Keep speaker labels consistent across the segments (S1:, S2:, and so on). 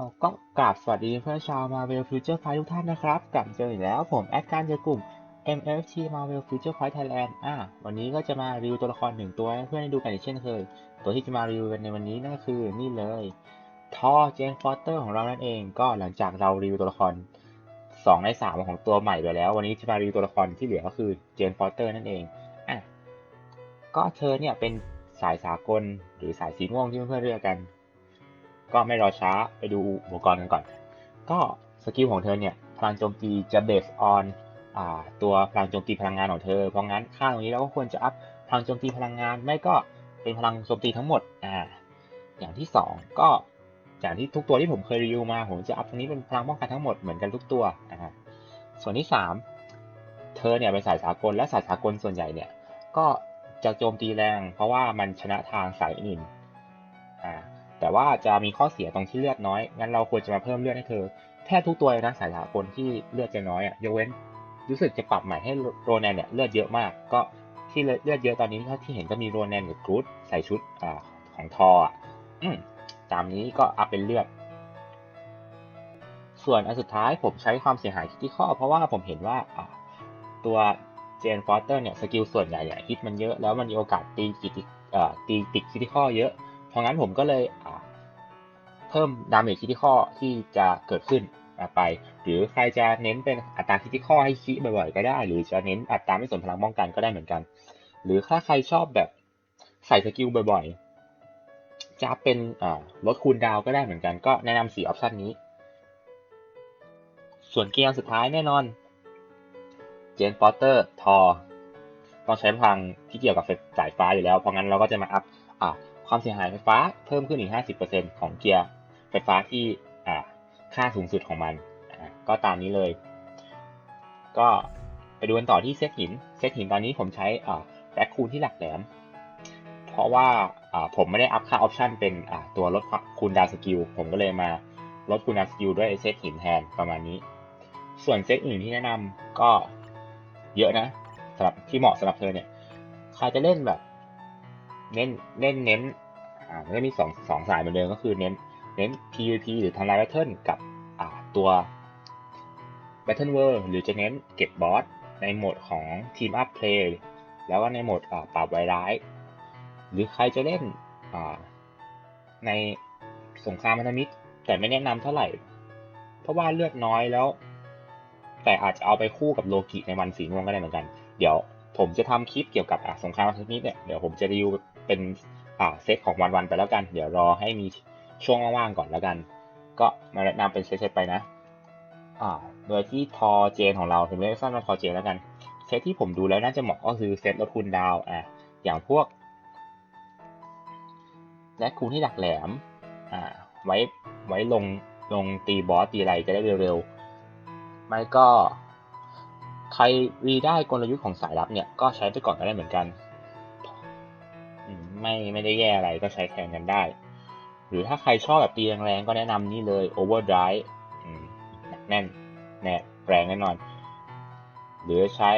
S1: เอาก็กราบสวัสดีเพื่อนชาว Marvel Future Fight ทุกท่านนะครับ กลับเจออีกแล้วผมแอดการจากกลุ่ม MFT Marvel Future Fight Thailand อะวันนี้ก็จะมารีวิวตัวละครหนึ่งตัวให้เพื่อนได้ดูกันอีกเช่นเคย ตัวที่จะมารีวิวในวันนี้นั่นก็คือนี่เลยทอเจนฟอสเตอร์ของเรานั่นเองก็หลังจากเรารีวิวตัวละคร 2 ใน 3 ของตัวใหม่ไปแล้ว วันนี้จะมารีวิวตัวละครที่เหลือก็คือเจนฟอสเตอร์นั่นเองอะก็เธอเนี่ยเป็นสายสากลหรือสายสีม่วงที่เพื่อนๆเรียกกัน ก็ไม่รอช้าไปดูอุปกรณ์กันก่อน ก็สกิลของเธอเนี่ยพลังโจมตีจะเบสออนตัวพลังโจมตีพลังงานของเธอ เพราะงั้นค่าตรงนี้เราก็ควรจะอัพพลังโจมตีพลังงานไม่ก็เป็นพลังโจมตีทั้งหมดอ่าอย่างที่สองก็อย่างที่ทุกตัวที่ผมเคยรีวิวมาผมจะอัพตรงนี้เป็นพลังป้องกันทั้งหมดเหมือนกันทุกตัวอ่าส่วนที่สามเธอเนี่ยเป็นสายสากลและสายสากลส่วนใหญ่เนี่ยก็จะโจมตีแรง เพราะว่ามันชนะทางสายอื่นอ่า แต่ว่าจะมีข้อเสียตรงที่เลือดน้อย งั้นเราควรจะมาเพิ่มเลือดให้เธอ แทบทุกตัวนะสายสากลที่เลือดจะน้อยอะ ยกเว้น รู้สึกจะปรับใหม่ให้โรแนนเนี่ยเลือดเยอะมาก ก็ที่เลือดเยอะตอนนี้เท่าที่เห็นก็มีโรแนนกับกรูดใส่ชุดอ่าของทออะอืมตามนี้ก็อัพเป็นเลือด ส่วนอันสุดท้ายผมใช้ความเสียหายที่ข้อ เพราะว่าผมเห็นว่าตัวเจนฟอสเตอร์เนี่ยสกิลส่วนใหญ่เนี่ยฮิตมันเยอะแล้วมันมีโอกาสตีกิติตีติดคิติข้อเยอะ เพราะงั้นผมก็เลยเพิ่มดาเมจคิติข้อที่จะเกิดขึ้นไป หรือใครจะเน้นเป็นอัตราคิติข้อให้คิบ่อยๆ ก็ได้ หรือจะเน้นอัตราไม่สนพลังป้องกันก็ได้เหมือนกัน หรือถ้าใครชอบแบบใส่สกิลบ่อยๆ จะเป็นลดคูณดาวก็ได้เหมือนกัน ก็แนะนำสี่ออปชันนี้ ส่วนเกียร์สุดท้ายแน่นอน เจนปอเตอร์ทอต้องใช้พลังที่เกี่ยวกับสายฟ้าอยู่แล้ว เพราะงั้นเราก็จะมาอัพ ความเสียหายไฟฟ้าเพิ่มขึ้นอีก 50%ของเกียร์ไฟฟ้าที่ค่าสูงสุดของมัน ก็ตามนี้เลย ก็ไปดูกันต่อที่เซตหิน เซตหินตอนนี้ผมใช้แร็คคูณที่หลักแหลม เพราะว่าผมไม่ได้อัพค่าออปชันเป็นตัวลดคูณดาวสกิล ผมก็เลยมาลดคูณดาวสกิลด้วยเซตหินแทนประมาณนี้ ส่วนเซตอื่นที่แนะนำก็เยอะนะสำหรับที่เหมาะสำหรับเธอเนี่ย ใครจะเล่นแบบ เน้นเน้นเน้น อ่ามันก็มีสองสองสายเหมือนเดิมก็คือเน้นเน้น PVP หรือทำลายแบทเทิลกับอ่าตัว Battle World หรือจะเน้นเก็บบอสในโหมดของ Team Up Play แล้วก็ในโหมดอ่าปราบไวร้าย หรือใครจะเล่นอ่าในสงครามพันธมิตร แต่ไม่แนะนำเท่าไหร่ เพราะว่าเลือดน้อยแล้ว แต่อาจจะเอาไปคู่กับโลกิในวันสีม่วงก็ได้เหมือนกัน เดี๋ยวผมจะทำคลิปเกี่ยวกับสงครามพันธมิตรเนี่ย เดี๋ยวผมจะรีวิวเป็น เซตของวันๆไปแล้วกัน เดี๋ยวรอให้มีช่วงว่างๆก่อนแล้วกัน ก็มาแนะนำเป็นเซตๆไปนะอ่าโดยที่ทอเจนของเราถึงเรียกสั้นว่าทอเจนแล้วกัน เซตที่ผมดูแล้วน่าจะเหมาะก็คือเซตลดคูณดาวอ่าอย่างพวก และคูณที่หลักแหลมอ่าไว้ไว้ลงลงตีบอสตีอะไรจะได้เร็วๆ ไม่ก็ใครรีได้กลยุทธ์ของสายลับเนี่ยก็ใช้ไปก่อนก็ได้เหมือนกัน ไม่ไม่ได้แย่อะไรก็ใช้แทนกันได้ หรือถ้าใครชอบแบบตีแรงๆก็แนะนำนี่เลย Overdrive หนักแน่นแน่แรงแน่นอน หรือใช้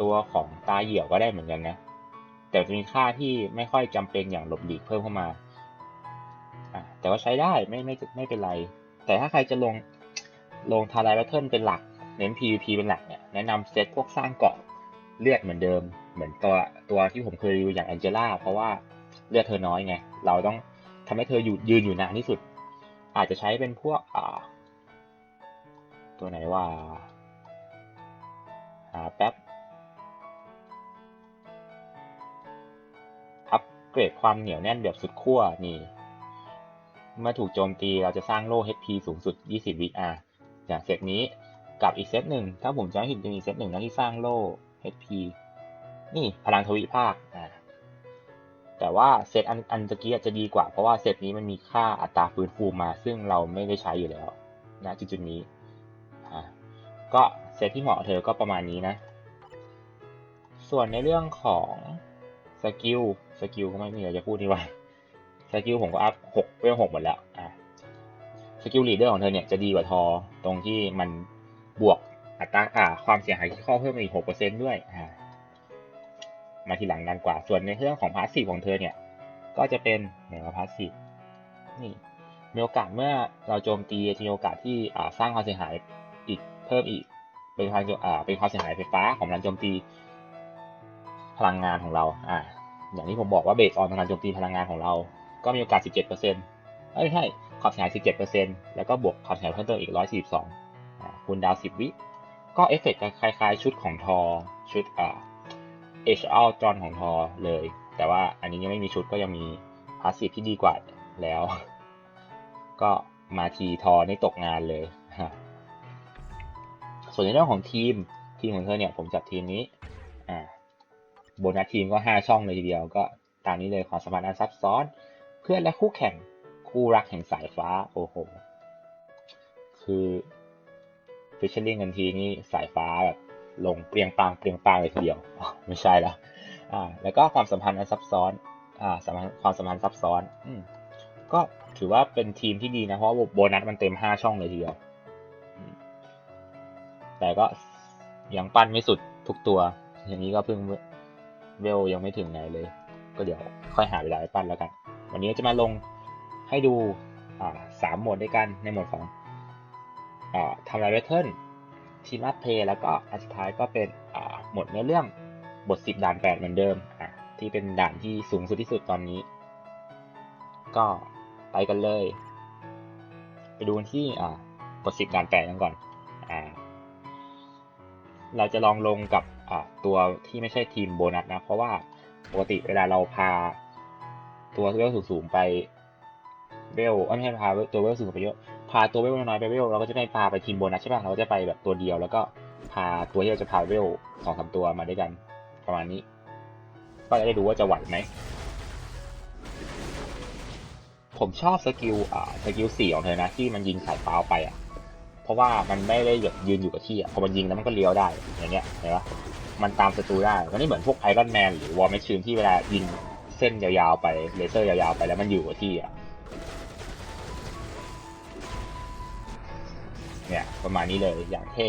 S1: ตัวของตาเหี่ยวก็ได้เหมือนกันนะ แต่จะมีค่าที่ไม่ค่อยจำเป็นอย่างหลบหลีกเพิ่มเข้ามาแต่ว่าใช้ได้ไม่ไม่ไม่เป็นไร แต่ถ้าใครจะลงลงทาร์ไลท์แบทเทิลเป็นหลัก เน้น PVP เป็นหลักเนี่ยแนะนำเซตพวกสร้างเกาะเลือดเหมือนเดิม เหมือนตัวตัวที่ผมเคยรีวิวอย่างแองเจล่าเพราะว่าเลือดเธอน้อยไง เราต้องทำให้เธออยู่ยืนอยู่นานที่สุด อาจจะใช้เป็นพวกอ่าตัวไหนว่าหาแป๊บอัปเกรดความเหนียวแน่นแบบสุดขั้วนี่เมื่อถูกโจมตีเราจะสร้างโล่ HP สูงสุด 20 วิอาอย่างเซตนี้กับอีกเซตหนึ่ง ถ้าผมจำไม่ผิดจะมีเซตหนึ่งนะที่สร้างโล่ HP นี่พลังทวิภาคแต่ว่าเซตอันอันตะกี้จะดีกว่า เพราะว่าเซตนี้มันมีค่าอัตราฟื้นฟูมา ซึ่งเราไม่ได้ใช้อยู่แล้วนะจุดจุดนี้ก็เซตที่เหมาะเธอก็ประมาณนี้นะ ส่วนในเรื่องของสกิลสกิลก็ไม่มีอะไรจะพูดดีว่าสกิลผมก็อัพหกเวลหกหมดแล้วอ่าสกิลลีดเดอร์ของเธอเนี่ยจะดีกว่าทอตรงที่มันบวกอัตราอ่าความเสียหายที่ข้อเพิ่มอีกหกเปอร์เซ็นด้วยอ่า มาทีหลังนานกว่า ส่วนในเรื่องของพาสซีฟของเธอเนี่ย ก็จะเป็นไหนว่าพาสซีฟนี่มีโอกาสเมื่อเราโจมตีจะมีโอกาสที่สร้างความเสียหายอีกเพิ่มอีกเป็นความเป็นความเสียหายไฟฟ้าของการโจมตีพลังงานของเราอ่าอย่างที่ผมบอกว่าเบสออนการโจมตีพลังงานของเรา ก็มีโอกาส 17%เอ้ยไม่ใช่ความเสียหาย 17%แล้วก็บวกความเสียหายเพิ่มเติมอีก 142อ่าคูณดาว 10 วิ ก็เอฟเฟกต์คล้ายๆ ชุดของทอชุดอ่า เอชอัลจอนของทอเลย แต่ว่าอันนี้ยังไม่มีชุดก็ยังมีพาสซีฟที่ดีกว่าแล้ว ก็มาทีทอนี่ตกงานเลย ส่วนในเรื่องของทีมทีมของเธอเนี่ยผมจัดทีมนี้อ่าโบนัสทีมก็ห้าช่องเลยทีเดียวก็ตามนี้เลยความสัมพันธ์อันซับซ้อน เพื่อนและคู่แข่งคู่รักแห่งสายฟ้าโอ้โห คือฟิชเชอร์ลิงกันทีนี่สายฟ้าแบบ ลงเปรียงปางเปรียงปางเลยทีเดียว ไม่ใช่ละอ่าแล้วก็ความสัมพันธ์อันซับซ้อนอ่าสัมพันธ์ความสัมพันธ์ซับซ้อนอืมก็ถือว่าเป็นทีมที่ดีนะเพราะโบนัสมันเต็มห้าช่องเลยทีเดียว แต่ก็ยังปั้นไม่สุดทุกตัว อย่างนี้ก็เพิ่งเวลยังไม่ถึงไหนเลย ก็เดี๋ยวค่อยหาเวลาไปปั้นแล้วกัน วันนี้จะมาลงให้ดูอ่าสามหมดด้วยกันในหมดของอ่าทำลายเวทเทิล ทีมอัพเพย์แล้วก็อันสุดท้ายก็เป็นหมดเนื้อเรื่องบทสิบด่านแปดเหมือนเดิมอ่าที่เป็นด่านที่สูงสุดที่สุดตอนนี้ ก็ไปกันเลย ไปดูกันที่บทสิบด่านแปดกันก่อนอ่าเราจะลองลงกับตัวที่ไม่ใช่ทีมโบนัสนะ เพราะว่าปกติเวลาเราพาตัวเวลสูงๆไปเวลไม่ใช่พาตัวเวลสูงไปเยอะ พาตัวเวลน้อยๆไปเวลเราก็จะไม่พาไปทีมโบนัสใช่ป่ะเราก็จะไปแบบตัวเดียวแล้วก็พาตัวที่เราจะพาเวลสองสามตัวมาด้วยกัน ประมาณนี้ ก็จะได้ดูว่าจะไหวไหมผมชอบสกิลอ่าสกิลสี่ของเธอนะที่มันยิงสายเปล่าไปอะ เพราะว่ามันไม่ได้แบบยืนอยู่กับที่อะพอมันยิงแล้วมันก็เลี้ยวได้อย่างเงี้ยเห็นปะมันตามศัตรูได้มันไม่เหมือนพวกไอรอนแมนหรือวอร์แมชชีนที่เวลายิงเส้นยาวๆไปเลเซอร์ยาวๆไปแล้วมันอยู่กับที่อะ เนี่ย ประมาณนี้เลยอย่างเท่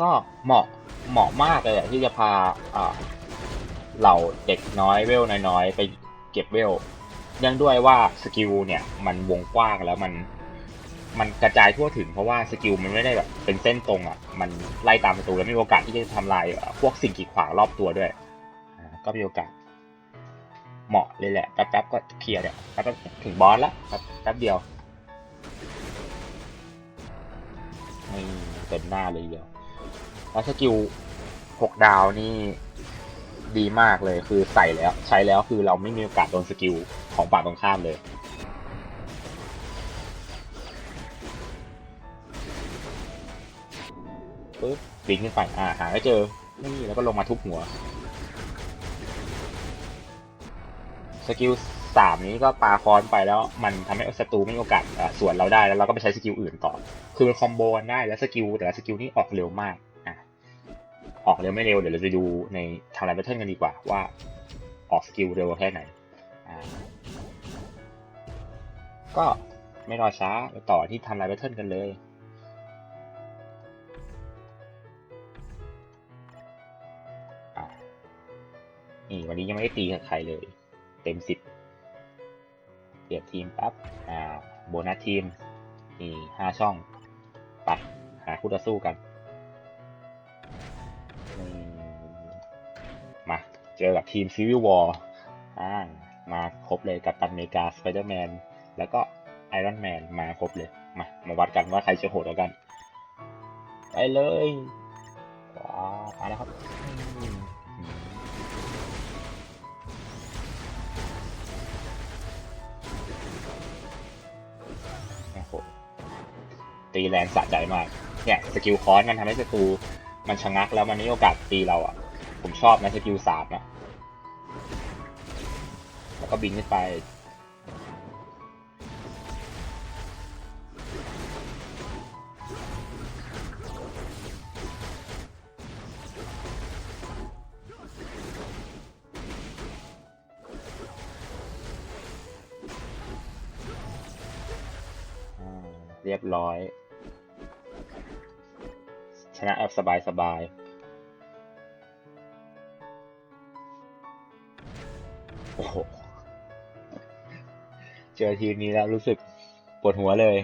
S1: ก็เหมาะเหมาะมากเลยอะที่จะพาอ่าเหล่าเด็กน้อยเวลน้อยๆ ไปเก็บเวลเนื่องด้วยว่าสกิลเนี่ยมันวงกว้างแล้วมันมันกระจายทั่วถึงเพราะว่าสกิลมันไม่ได้แบบเป็นเส้นตรงอะ มันไล่ตามประตูแล้วมีโอกาสที่จะทำลายพวกสิ่งกีดขวางรอบตัวด้วย ก็มีโอกาส เหมาะเลยแหละ แป๊บๆก็เคลียร์เนี่ยแป๊บๆถึงบอสละแป๊บแป๊บเดียว ไม่เต็มหน้าเลยเดียวแล้วสกิลหกดาวนี่ดีมากเลยคือใส่แล้วใช้แล้วคือเราไม่มีโอกาสโดนสกิลของฝั่งตรงข้ามเลยปึ๊บปีนขึ้นไปอ่าหาไม่เจอนี่แล้วก็ลงมาทุบหัวสกิล สามนี้ก็ปาคอนไปแล้วมันทำให้ศัตรูไม่มีโอกาสอะสวนเราได้แล้วเราก็ไปใช้สกิลอื่นต่อ คือมันคอมโบกันได้แล้วสกิลแต่ละสกิลนี่ออกเร็วมากอะออกเร็วไม่เร็วเดี๋ยวเราจะดูในทางไลน์แพทเทิร์นกันดีกว่าว่าออกสกิลเร็วแค่ไหนอ่าก็ไม่รอช้าไปต่อที่ทำไลายแพทเทิร์นกันเลยนี่วันนี้ยังไม่ได้ตีกับใครเลย เต็มสิบ ลี่ยนทีมปั๊บอ่าโบนัสทีมนี่ห้าช่องไปหาคู่ต่อสู้กันนี่มาเจอกับทีมซีวิ l วอร์อ่ามาครบเลยกับตันเมกาสไปเดอร์แมนแล้วก็ไอรอนแมนมาครบเลย มามาวัดกันว่าใครจะโหดกว่ากัน ไปเลยว้าวมาแล้วครับ ตีแรงสะใจมาก เนี่ยสกิลคอนมันทำให้ศัตรูมันชะงักแล้วมันไม่มีโอกาสตีเราอะ ผมชอบนะสกิลสามอะแล้วก็บินขึ้นไปเรียบร้อย นะแอบสบายสบายโอ้โห เจอทีมนี้แล้วรู้สึกปวดหัวเลย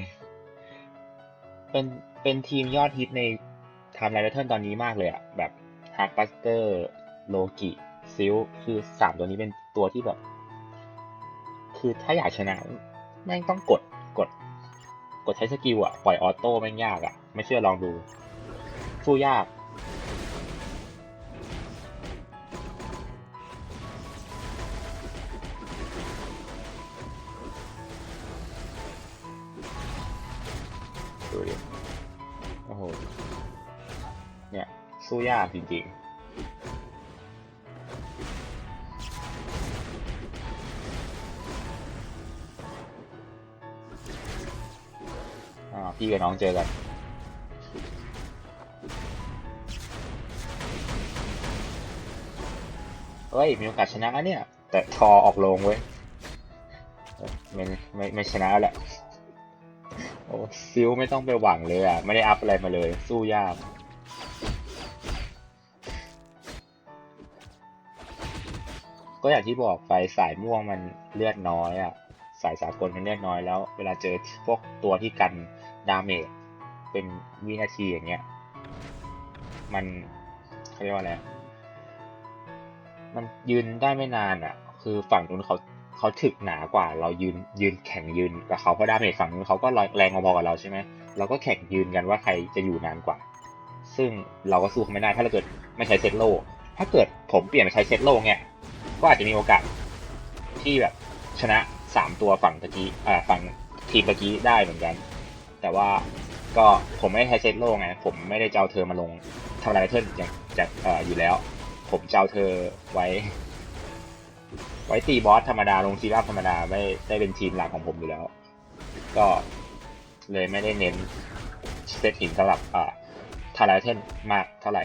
S1: เป็น เป็นทีมยอดฮิตในไทม์ไลน์แพทเทิร์นตอนนี้มากเลยอะแบบฮาร์ b บัสเตอร์โลกิซิลคือสามตัวนี้เป็นตัวที่แบบ คือถ้าอยากชนะ แม่งต้องกด กด กดใช้สกิลอะปล่อยออโต้แม่งยากอะไม่เชื่อลองดู สู้ยาก ดูดิ โอ้โห เนี่ย สู้ยากจริงๆอ่าพี่กับน้องเจอกัน ฮ้ยมีโอกาสชนะเนี่ย แต่ทอออกโรงเว้ยไม่ไม่ไม่ชนะแล้วแหละโอ้ซิลไม่ต้องไปหวังเลยอะ ไม่ได้อัพอะไรมาเลย สู้ยากก็อย่างที่บอกไปสายม่วงมันเลือดน้อยอะ สายสากลมันเลือดน้อยแล้ว เวลาเจอพวกตัวที่กันดาเมจเป็นวินาทีอย่างเงี้ย มันเขาเรียกว่าอะไร มันยืนได้ไม่นานอะ คือฝั่งนู้นเขาเขาถึกหนากว่า เรายืนยืนแข่งยืนกับเขาเพราะดาเมจฝั่งนู้นเขาก็แรงพอๆกับเราใช่ไหมเราก็แข่งยืนกันว่าใครจะอยู่นานกว่า ซึ่งเราก็สู้เขาไม่ได้ถ้าเราเกิดไม่ใช้เซตโล ถ้าเกิดผมเปลี่ยนไปใช้เซตโลเนี่ยก็อาจจะมีโอกาสที่แบบชนะสามตัวฝั่งตะกี้อ่าฝั่งทีมตะกี้ได้เหมือนกัน แต่ว่าก็ผมไม่ได้ใช้เซตโลไงผมไม่ได้เจะเอาเธอมาลงทำลายเทิร์นอย่างจากออยู่แล้ว ผมจะเอาเธอไว้ ไว้ตีบอสธรรมดาลงซีรับธรรมดาไม่ได้เป็นทีมหลักของผมอยู่แล้ว ก็เลยไม่ได้เน้นเซตหินสำหรับอ่าทาราเทนมากเท่าไหร่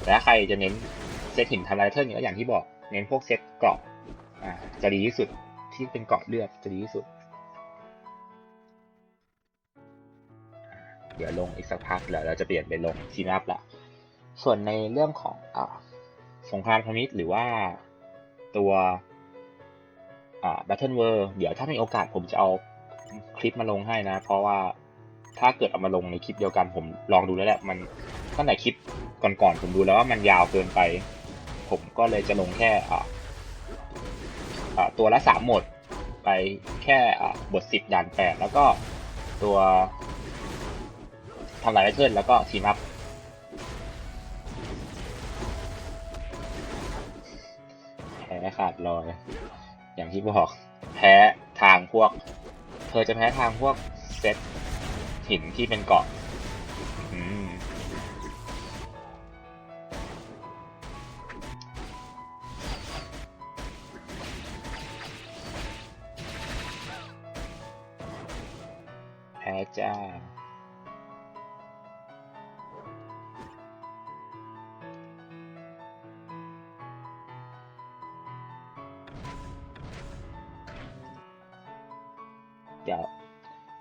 S1: แต่ถ้าใครจะเน้นเซตหินทาราเทนก็อย่างที่บอก เน้นพวกเซตเกราะอ่าจะดีที่สุดที่เป็นเกราะเลือดจะดีที่สุด เดี๋ยวลงอีกสักพักแล้วเราจะเปลี่ยนเป็นลงทีมอัพละ ส่วนในเรื่องของอสงครามคณิตหรือว่าตัวอ่า Battle World เดี๋ยวถ้ามีโอกาสผมจะเอาคลิปมาลงให้นะ เพราะว่าถ้าเกิดเอามาลงในคลิปเดียวกันผมลองดูแล้วแหละมันตั้งแต่คลิปก่อนๆผมดูแล้วว่ามันยาวเกินไป ผมก็เลยจะลงแค่ตัวละสามหมดไปแค่บทสิบด่านแปดแล้วก็ตัวทำลายไอเทิร์นแล้วก็ทีมอัพ ขาดลอย อย่างที่บอก แพ้ทางพวก เธอจะแพ้ทางพวกเซตหินที่เป็นเกาะ เดี๋ยว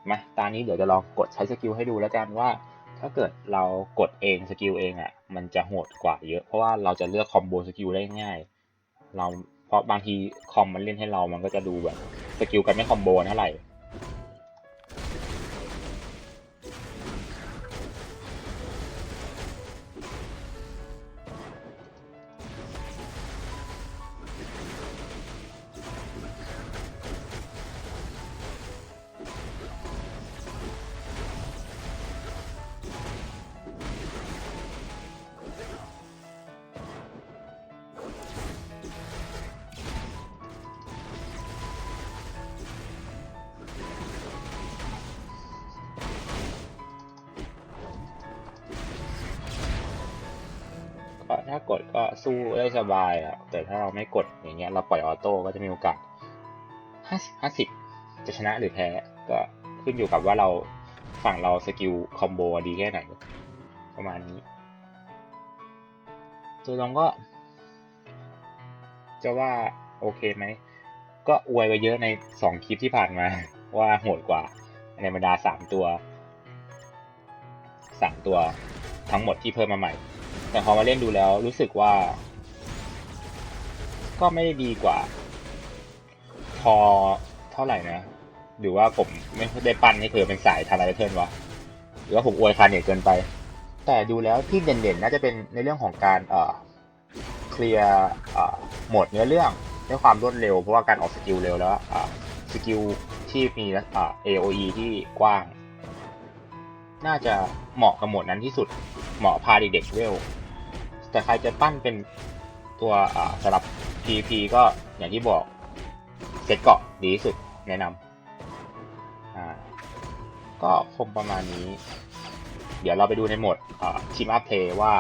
S1: มาตอนนี้เดี๋ยวจะลองกดใช้สกิลให้ดูแล้วกันว่า ถ้าเกิดเรากดเองสกิลเองอะ มันจะโหดกว่าเยอะ เพราะว่าเราจะเลือกคอมโบสกิลได้ง่าย เราเพราะบางทีคอมมันเล่นให้เรามันก็จะดูแบบสกิลกันไม่คอมโบเท่าไหร่ กดก็สู้ได้สบายอะแต่ถ้าเราไม่กดอย่างเงี้ยเราปล่อยออโต้ก็จะมีโอกาสห้าสิบห้าสิบจะชนะหรือแพ้ก็ขึ้นอยู่กับว่าเราฝั่งเราสกิลคอมโบดีแค่ไหน ประมาณนี้ ตัวลองก็ จะว่าโอเคไหม ก็อวยไปเยอะในสองคลิปที่ผ่านมา ว่าโหดกว่า ในบรรดาสามตัวสามตัวทั้งหมดที่เพิ่มมาใหม่ แต่พอมาเล่นดูแล้วรู้สึกว่า ก็ไม่ได้ดีกว่าทอทท่าไหร่นะหรือว่าผมไม่ได้ปั้นให้เธอเป็นสายทาราเทิร์นวะหรือว่าผมอวยคาเนตเกินไป แต่ดูแล้วที่เด่นๆน่าจะเป็นในเรื่องของการเอ่อเคลียร์เอ่อโหมดเนื้อเรื่องด้วยความรวดเร็วเพราะว่าการออกสกิลเร็วแล้วอ่าสกิลที่มีอ่า AOE ที่กว้าง น่าจะเหมาะกับโหมดนั้นที่สุด เหมาะพาเด็กๆเวล แต่ใครจะปั้นเป็นตัวอ่าสำหรับ PVP ก็อย่างที่บอกเซตเกาะดีที่สุดแนะนำอ่าก็คงประมาณนี้ เดี๋ยวเราไปดูในโหมดทีมอัพเพย์ว่า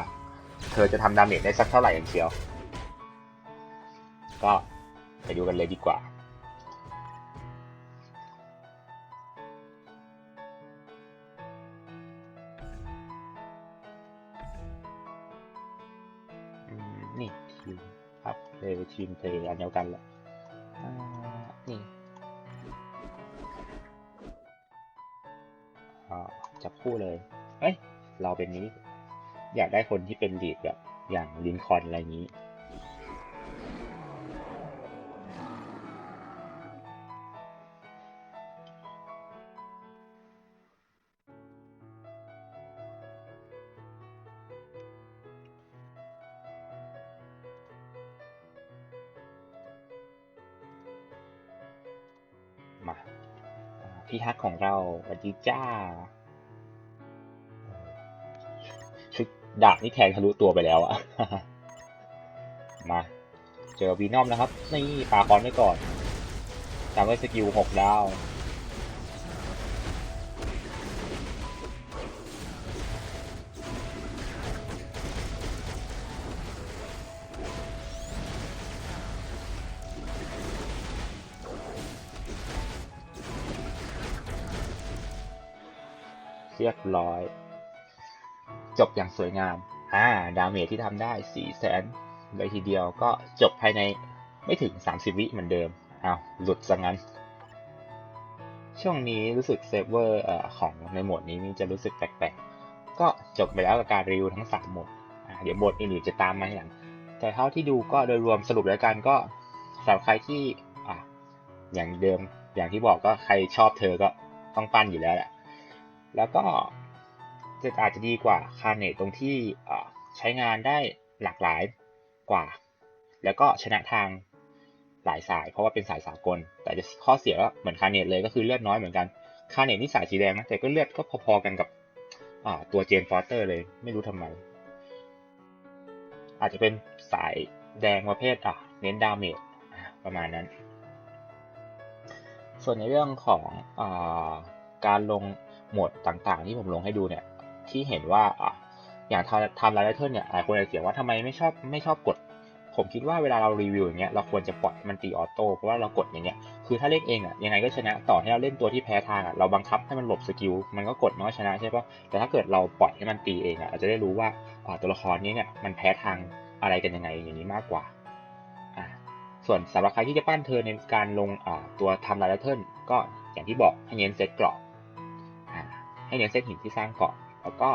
S1: เธอจะทำดาเมจได้สักเท่าไหร่กันเชียว ก็ไปดูกันเลยดีกว่า อัพเลยทีมเพลย์อันเดียวกันแหละอ่านี่อ่าจับคู่เลย เอ้ย เราเป็นนี้ อยากได้คนที่เป็นลีดแบบอย่างลินคอล์นอะไรอย่างนี้ ทักของเราสวัสดีจ้าชุดดาบนี่แทงทะลุตัวไปแล้วอะมา เจอวีนอมนะครับ นี่ปาคอนไว้ก่อนตามด้วยสกิลหกดาว ร้อย จบอย่างสวยงาม อ่า ดาเมจที่ทำได้สี่แสนเลยทีเดียวก็จบภายในไม่ถึง 30 วิเหมือนเดิม เอาหลุดซะงั้น ช่วงนี้รู้สึกเซฟเวอร์ของในโหมดนี้นี่จะรู้สึกแปลกๆ ก็จบไปแล้วกับการรีวิวทั้ง 3 โหมด เดี๋ยวโหมดอื่นๆจะตามมาทีหลัง แต่เท่าที่ดูก็โดยรวมสรุปแล้วกันก็สำหรับใครที่อ่าอย่างเดิม อย่างที่บอกก็ใครชอบเธอก็ต้องปั้นอยู่แล้วแหละ แล้วก็จะอาจจะดีกว่าคาเนตตรงที่ใช้งานได้หลากหลายกว่า แล้วก็ชนะทางหลายสาย เพราะว่าเป็นสายสากล แต่จะข้อเสียก็เหมือนคาเนตเลยก็คือเลือดน้อยเหมือนกันคาเนตนี่สายสีแดงนะแต่ก็เลือดก็พอๆกันกับตัวเจนฟอสเตอร์เลยไม่รู้ทำไม อาจจะเป็นสายแดงประเภทอะเน้นดาเมจอะประมาณนั้น ส่วนในเรื่องของอการลง โหมดต่างๆ ที่ผมลงให้ดูเนี่ยที่เห็นว่าอะอย่างทำทำไลท์เทิร์นเนี่ยหลายคนอาจจะเสียงว่าทำไมไม่ชอบไม่ชอบกด ผมคิดว่าเวลาเรารีวิวอย่างเงี้ยเราควรจะปล่อยมันตีออโต้เพราะว่าเรากดอย่างเงี้ยคือถ้าเล่นเองอะยังไงก็ชนะต่อให้เราเล่นตัวที่แพ้ทางอะเราบังคับให้มันหลบสกิลมันก็กดมันก็ชนะใช่ปะแต่ถ้าเกิดเราปล่อยให้มันตีเองอะอาจะได้รู้ว่าาตัวละครนี้เนี่ยมันแพ้ทางอะไรกันยังไงอย่างนี้มากกว่าอ่าส่วนสำหรับใครที่จะปั้นเธอในการลงอ่าตัวทำลายเทิร์นก็อย่างที่บอกให้เน้นเซตเกราะอ่า ให้เน้นเซตหินที่สร้างเกาะแล้วก็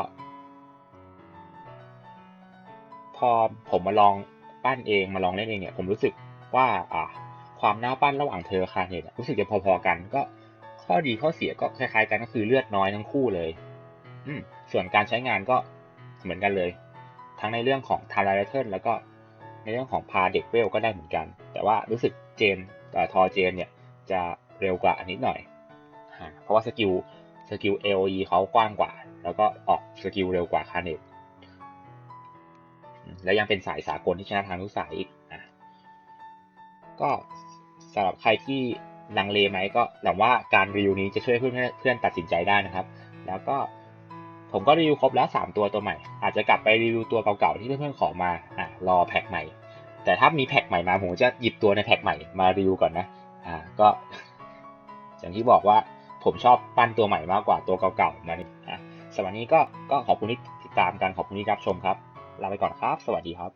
S1: พอผมมาลองปั้นเองมาลองเล่นเองเนี่ย ผมรู้สึกว่าอ่าความน่าปั้นระหว่างเธอคาเนตรู้สึกจะพอๆกัน ก็ข้อดีข้อเสียก็คล้ายๆกันก็คือเลือดน้อยทั้งคู่เลย อืมส่วนการใช้งานก็เหมือนกันเลย ทั้งในเรื่องของทาราเทิร์แล้วก็ในเรื่องของพาเด็กเวลก็ได้เหมือนกัน แต่ว่ารู้สึกเจนเอ่อทอเจนเนี่ยจะเร็วกว่าอันนิดหน่อย เพราะว่าสกิล สกิล AOE เขากว้างกว่า แล้วก็ออกสกิลเร็วกว่าคาเนตและยังเป็นสายสากลที่ชนะทางทุกสายอีกอะก็สำหรับใครที่ลังเลไหมก็หวังว่าการรีวิวนี้จะช่วยเพื่อนเพื่อนตัดสินใจได้นะครับ แล้วก็ผมก็รีวิวครบแล้ว 3 ตัวตัวใหม่ อาจจะกลับไปรีวิวตัวเก่าๆที่เพื่อนๆขอมาอะรอแพ็คใหม่ แต่ถ้ามีแพ็คใหม่มาผมจะหยิบตัวในแพ็คใหม่มารีวิวก่อนนะอ่าก็อย่างที่บอกว่า ผมชอบปั้นตัวใหม่มากกว่าตัวเก่าๆนะนี่อะสำหรับวันนี้ก็ก็ขอบคุณที่ติดตามกันขอบคุณที่รับชมครับลาไปก่อนครับ สวัสดีครับ